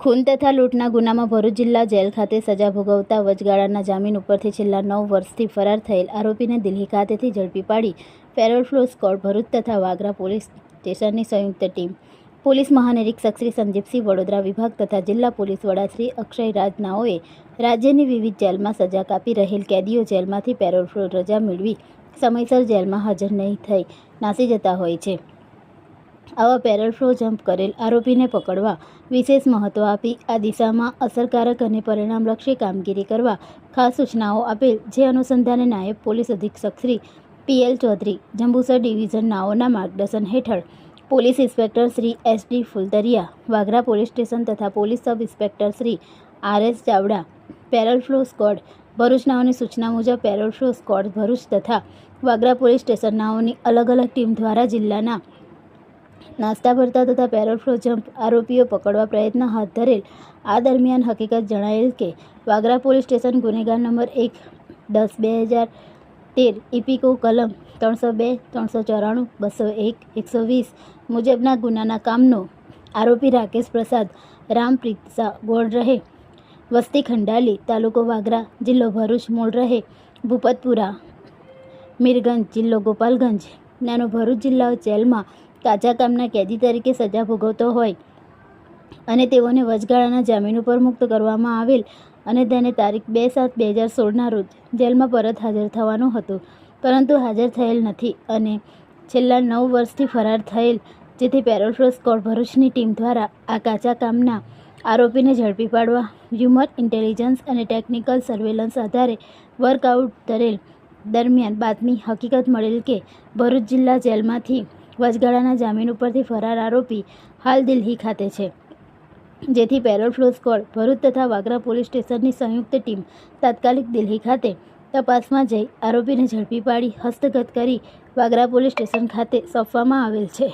ખૂન તથા લૂંટના ગુનામાં ભરૂચ જિલ્લા જેલ ખાતે સજા ભોગવતા વચગાળાના જામીન ઉપરથી છેલ્લા નવ વર્ષથી ફરાર થયેલ આરોપીને દિલ્હી ખાતેથી ઝડપી પાડી ફેરલ ફ્લો સ્કોડ ભરૂચ તથા વાગરા પોલીસ સ્ટેશનની સંયુક્ત ટીમ. પોલીસ મહાનિરીક્ષક શ્રી સંદીપસિંહ વડોદરા વિભાગ તથા જિલ્લા પોલીસ વડા શ્રી અક્ષય રાજ નાઓએ રાજ્યની વિવિધ જેલમાં સજા કાપી રહેલ કેદીઓ જેલમાંથી પેરોલ ફ્લો રજા મેળવી સમયસર જેલમાં હાજર નહીં થઈ નાસી જતા હોય છે. આવા પેરલ ફ્લો જમ્પ કરેલ આરોપીને પકડવા વિશેષ મહત્વ આપી. આ દિશામાં અસરકારક અને પરિણામલક્ષી કામગીરી કરવા ખાસ સૂચનાઓ આપેલ, જે અનુસંધાને નાયબ પોલીસ અધિક્ષક Shri P L Chaudhary, Jambusar division નાઓના માર્ગદર્શન હેઠળ police inspector Shri S D Fultariya Vagra police station તથા police sub inspector Shri R S Chavda, parole furlough squad Bharuch નાઓની સૂચના મુજબ પેરલ ફ્લો સ્કોડ ભરૂચ તથા વાગરા પોલીસ સ્ટેશન નાઓની અલગ અલગ team દ્વારા જિલ્લાના નાસ્તા ભરતા તથા પેરોલ ફ્લો જમ્પ આરોપીઓ પકડવા પ્રયત્ન હાથ ધરેલ. આ દરમિયાન હકીકત જણાયેલ કે, વાગરા પોલીસ સ્ટેશન ગુનેગાર નંબર એક, દસ બે હજાર તેર ઇપિકો કલમ ત્રણસો બે, ત્રણસો ચોરાણું, બસો એક, એકસો વીસ મુજબના ગુનાના કામનો આરોપી રાકેશ પ્રસાદ, રામપ્રીત શાહ ગોળ રહે. વસ્તી ખંડાલી તાલુકો વાગરા જિલ્લો ભરૂચ મૂળ રહે. ભૂપતપુરા, મીરગંજ જિલ્લો ગોપાલગંજ. નાનો ભરૂચ જિલ્લા જેલમાં કાચા કામના કેદી તરીકે સજા ભોગવતો હોય અને તેઓને વચગાળાના જામીન ઉપર મુક્ત કરવામાં આવેલ અને તેને તારીખ બે સાત બે હજાર સોળના રોજ જેલમાં પરત હાજર થવાનું હતું. પરંતુ હાજર થયેલ નથી અને છેલ્લા નવ વર્ષથી ફરાર થયેલ, જેથી પેરોલ સ્કોડ ભરૂચની ટીમ દ્વારા આ કાચા કામના આરોપીને ઝડપી પાડવા, હ્યુમર ઇન્ટેલિજન્સ અને ટેકનિકલ સર્વેલન્સ આધારે વર્કઆઉટ કરેલ દરમિયાન બાતમી હકીકત મળેલ કે ભરૂચ જિલ્લા જેલમાંથી વચગાળાના જામીન ઉપરથી ફરાર આરોપી હાલ દિલ્હી ખાતે છે. જેથી પેરોલ ફ્લો સ્કોડ, ભરૂચ તથા વાગરા પોલીસ સ્ટેશનની સંયુક્ત ટીમ તાત્કાલિક દિલ્હી ખાતે તપાસમાં જઈ આરોપીને ઝડપી પાડી, હસ્તગત કરી વાગરા પોલીસ સ્ટેશન ખાતે સોંપવામાં આવેલ છે.